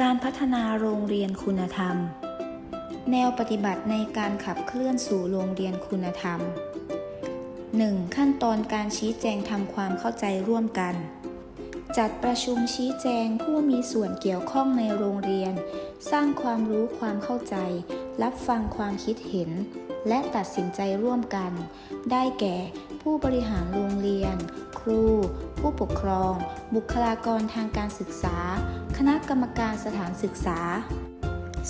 การพัฒนาโรงเรียนคุณธรรม แนวปฏิบัติในการขับเคลื่อนสู่โรงเรียนคุณธรรม 1. ขั้นตอนการชี้แจงทำความเข้าใจร่วมกัน จัดประชุมชี้แจงผู้มีส่วนเกี่ยวข้องในโรงเรียน สร้างความรู้ความเข้าใจ รับฟังความคิดเห็น และตัดสินใจร่วมกัน ได้แก่ผู้บริหารโรงเรียน ครู ผู้ปกครอง บุคลากรทางการศึกษา คณะกรรมการสถานศึกษา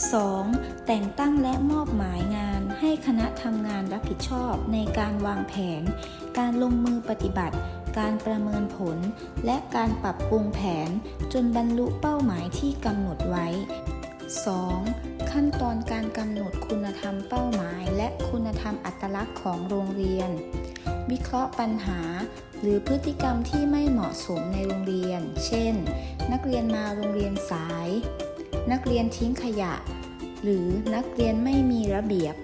2. แต่งตั้งและมอบหมายงานให้คณะทำงานรับผิดชอบในการวางแผน การลงมือปฏิบัติ การประเมินผล และการปรับปรุงแผนจนบรรลุเป้าหมายที่กำหนดไว้ 2. ขั้นตอนการกำหนดคุณธรรมเป้าหมาย และคุณธรรมอัตลักษณ์ของโรงเรียน วิเคราะห์ปัญหา หรือพฤติกรรมที่ไม่เหมาะสมในโรงเรียน เช่น นักเรียนมาโรงเรียนสาย นักเรียนทิ้งขยะ หรือนักเรียนไม่มีระเบียบ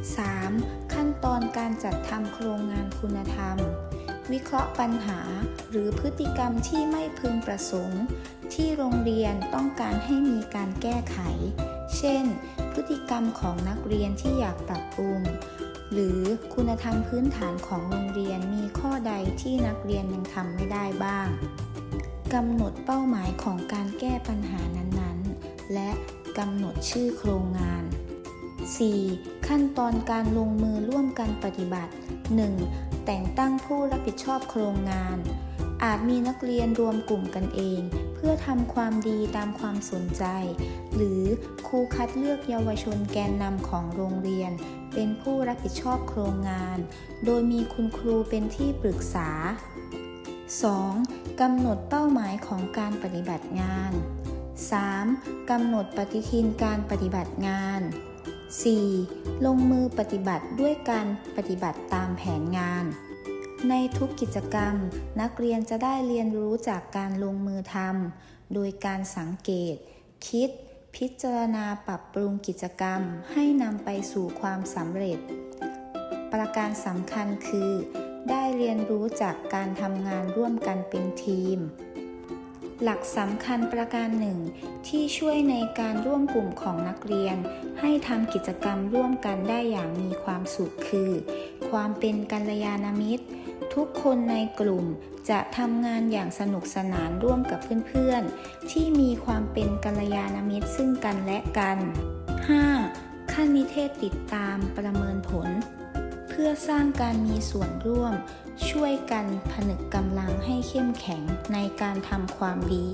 3. ขั้นตอนการจัดทำโครงงานคุณธรรม วิเคราะห์ปัญหา หรือพฤติกรรมที่ไม่พึงประสงค์ ที่โรงเรียนต้องการให้มีการแก้ไข เช่น พฤติกรรมของนักเรียนที่อยากปรับปรุง หรือคุณธรรมพื้นฐานของโรงเรียนมีข้อใดที่นักเรียนยังทำไม่ได้บ้างกำหนดเป้าหมายของการแก้ปัญหานั้นๆ และกำหนดชื่อโครงงาน 4. ขั้นตอนการลงมือร่วมกันปฏิบัติ 1. แต่งตั้งผู้รับผิดชอบโครงงาน อาจมีนักเรียนรวมกลุ่มกันเอง เพื่อทำความดีตามความสนใจ หรือครูคัดเลือกเยาวชนแกนนำของโรงเรียน เป็นผู้รับผิดชอบโครงงาน โดยมีคุณครูเป็นที่ปรึกษา 2. กำหนดเป้าหมายของการปฏิบัติงาน 3. กำหนดปฏิทินการปฏิบัติงาน 4. ลงมือปฏิบัติด้วยการปฏิบัติตามแผนงาน ในทุกกิจกรรม นักเรียนจะได้เรียนรู้จากการลงมือทำโดยการสังเกต คิด พิจารณาปรับปรุงกิจกรรม ให้นำไปสู่ความสำเร็จ ประการสำคัญคือ ได้เรียนรู้จากการทำงานร่วมกันเป็นทีม หลักสำคัญประการหนึ่ง ที่ช่วยในการร่วมกลุ่มของนักเรียน ให้ทำกิจกรรมร่วมกันได้อย่างมีความสุขคือ ความเป็นกัลยาณมิตร ทุกคนในกลุ่มจะทำงานอย่างสนุกสนานร่วมกับเพื่อนๆ ที่มีความเป็นกัลยาณมิตรซึ่งกันและกัน 5. ขั้นนิเทศติดตามประเมินผล เพื่อสร้างการมีส่วนร่วม ช่วยกันผนึกกำลังให้เข้มแข็งในการทำความดี